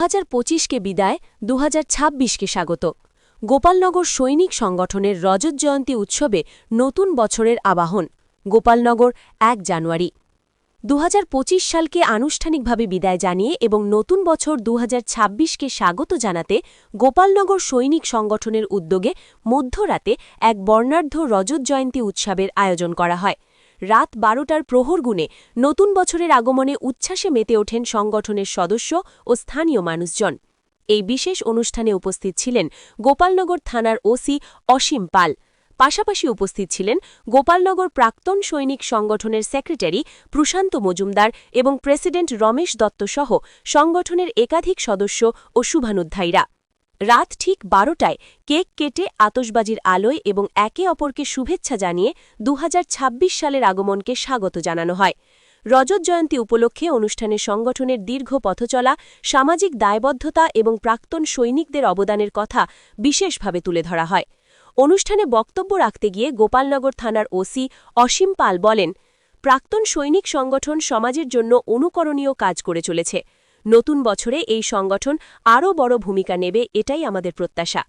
হাজার পঁচিশকে বিদায় দু হাজার ছাব্বিশকে স্বাগত। গোপালনগর সৈনিক সংগঠনের রজত জয়ন্তী উৎসবে নতুন বছরের আবাহন, গোপালনগর এক জানুয়ারি। দুহাজার পঁচিশ সালকে আনুষ্ঠানিকভাবে বিদায় জানিয়ে এবং নতুন বছর দু কে স্বাগত জানাতে গোপালনগর সৈনিক সংগঠনের উদ্যোগে মধ্যরাতে এক বর্ণাঢ্য রজত জয়ন্তী উৎসবের আয়োজন করা হয়। রাত বারোটার প্রহর গুণে নতুন বছরের আগমনে উচ্ছ্বাসে মেতে ওঠেন সংগঠনের সদস্য ও স্থানীয় মানুষজন। এই বিশেষ অনুষ্ঠানে উপস্থিত ছিলেন গোপালনগর থানার ওসি অসীম পাল। পাশাপাশি উপস্থিত ছিলেন গোপালনগর প্রাক্তন সৈনিক সংগঠনের সেক্রেটারি প্রশান্ত মজুমদার এবং প্রেসিডেন্ট রমেশ দত্ত সহ সংগঠনের একাধিক সদস্য ও শুভানুধ্যায়ীরা। রাত ঠিক বারোটায় কেক কেটে আতসবাজির আলোয় এবং একে অপরকে শুভেচ্ছা জানিয়ে দুহাজার ছাব্বিশ সালের আগমনকে স্বাগত জানানো হয়। রজত জয়ন্তী উপলক্ষে অনুষ্ঠানে সংগঠনের দীর্ঘ পথচলা, সামাজিক দায়বদ্ধতা এবং প্রাক্তন সৈনিকদের অবদানের কথা বিশেষভাবে তুলে ধরা হয়। অনুষ্ঠানে বক্তব্য রাখতে গিয়ে গোপালনগর থানার ওসি অসীম পাল বলেন, প্রাক্তন সৈনিক সংগঠন সমাজের জন্য অনুকরণীয় কাজ করে চলেছে। নতুন বছরে এই সংগঠন আরও বড় ভূমিকা নেবে এটাই আমাদের প্রত্যাশা।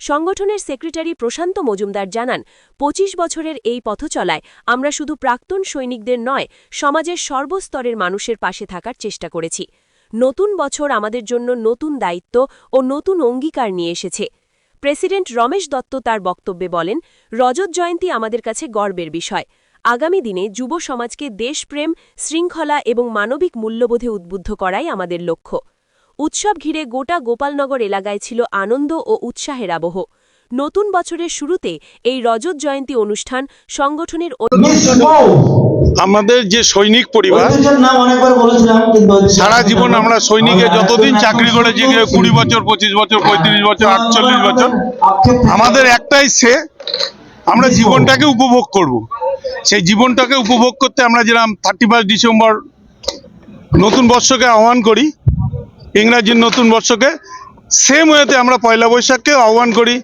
সংগঠনের সেক্রেটারি প্রশান্ত মজুমদার জানান ২৫ বছরের এই পথচলায় আমরা শুধু প্রাক্তন সৈনিকদের নয়, সমাজের সর্বস্তরের মানুষের পাশে থাকার চেষ্টা করেছি। নতুন বছর আমাদের জন্য নতুন দায়িত্ব ও নতুন অঙ্গীকার নিয়ে এসেছে। প্রেসিডেন্ট রমেশ দত্ত তার বক্তব্যে বলেন, রজত জয়ন্তী আমাদের কাছে গর্বের বিষয়। আগামী দিনে যুব সমাজকে দেশপ্রেম, শৃঙ্খলা এবং মানবিক মূল্যবোধে উদ্বুদ্ধ করাই আমাদের লক্ষ্য উৎসব ঘিরে গোটা গোপালনগর এলাকায় ছিল আনন্দ ও উৎসাহের আবহ নতুন বছরের শুরুতে এই রজত জয়ন্তী অনুষ্ঠান সংগঠনের আমাদের যে সৈনিক পরিবার, সারা জীবন আমরা সৈনিকে যতদিন চাকরি করেছি কুড়ি বছর, পঁচিশ বছর, পঁয়ত্রিশ বছর, আটচল্লিশ বছর, আমাদের একটাই সে আমরা জীবনটাকে উপভোগ করব। সেই জীবনটাকে উপভোগ করতে আমরা যেরকম থার্টি ফার্স্ট ডিসেম্বর নতুন বর্ষকে আহ্বান করি, ইংরাজির নতুন বর্ষকে সেম ওয়েতে আমরা পয়লা বৈশাখকে আহ্বান করি,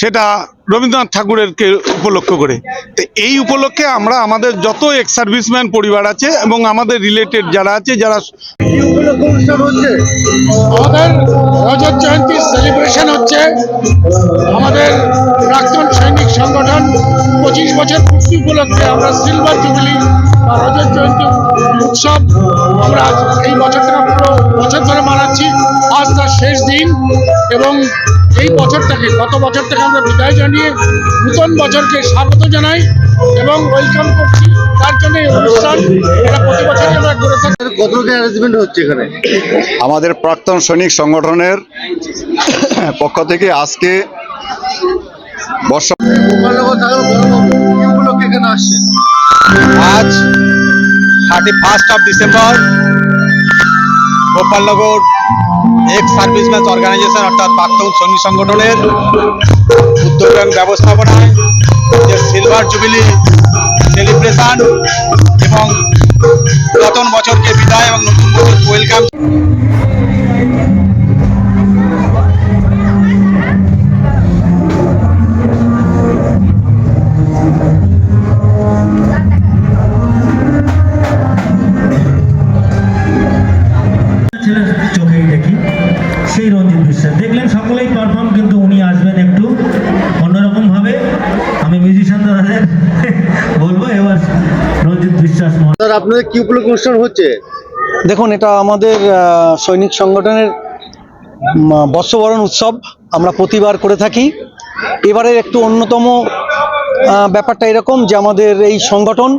সেটা রবীন্দ্রনাথ ঠাকুরেরকে উপলক্ষ করে। তো এই উপলক্ষে আমরা আমাদের যত এক্স সার্ভিসম্যান পরিবার আছে এবং আমাদের রিলেটেড যারা আছে, যারা আমাদের রজত জয়ন্তী সেলিব্রেশন হচ্ছে, আমাদের প্রাক্তন সৈনিক সংগঠন বছর পূর্তি উপলক্ষে আমরা সিলভার জুবিলি বা রজত জয়ন্তী উৎসব আমরা এই বছরটা পুরো বছর ধরে মানাচ্ছি। আজ তার শেষ দিন এবং এই বছরটাকে গত বছর থেকে আমরা বিদায় জানিয়ে নূতন বছরকে স্বাগত জানাই এবং ওয়েলকাম করছি। তার জন্য এই অনুষ্ঠান এটা প্রতি বছরই আমরা করে থাকি। কত অ্যারেঞ্জমেন্ট হচ্ছে এখানে? আমাদের প্রাক্তন সৈনিক সংগঠনের পক্ষ থেকে আজকে বর্ষা আজ thirty first of December Gopalnagar ex serviceman organisation অর্থাৎ প্রাক্তন শ্রমিক সংগঠনের উদ্যোগ এবং ব্যবস্থাপনায় যে সিলভার জুবিলি সেলিব্রেশন এবং নতুন বছরকে বিদায় এবং নতুন বছর ওয়েলকাম রঞ্জিত বিশ্বাস। দেখলেন সকলেই পারফর্ম কিন্তু উনি আসবেন একটু অন্যরকম ভাবে। আমি মিউজিশিয়ান দাদাদের বলব এবার রঞ্জিত বিশ্বাস স্যার আপনাদের কি উপলক্ষে অনুষ্ঠান হচ্ছে? দেখুন এটা আমাদের সৈনিক সংগঠনের বর্ষবরণ উৎসব আমরা প্রতিবার করে থাকি। এবারের একটু অন্যতম ব্যাপারটা এরকম যে আমাদের এই সংগঠন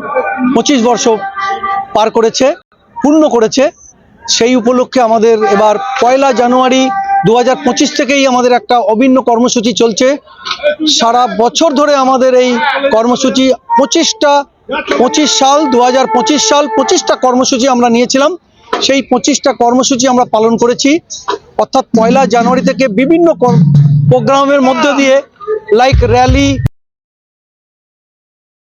পঁচিশ বর্ষ পার করেছে পূর্ণ করেছে। সেই উপলক্ষে আমাদের এবার পয়লা জানুয়ারি দু হাজার পঁচিশ থেকেই আমাদের একটা অভিন্ন কর্মসূচি চলছে। সারা বছর ধরে আমাদের এই কর্মসূচি পঁচিশটা, পঁচিশ সাল, দু হাজার পঁচিশ সাল পঁচিশটা কর্মসূচি আমরা নিয়েছিলাম। সেই পঁচিশটা কর্মসূচি আমরা পালন করেছি। অর্থাৎ পয়লা জানুয়ারি থেকে বিভিন্ন প্রোগ্রামের মধ্য দিয়ে লাইক র্যালি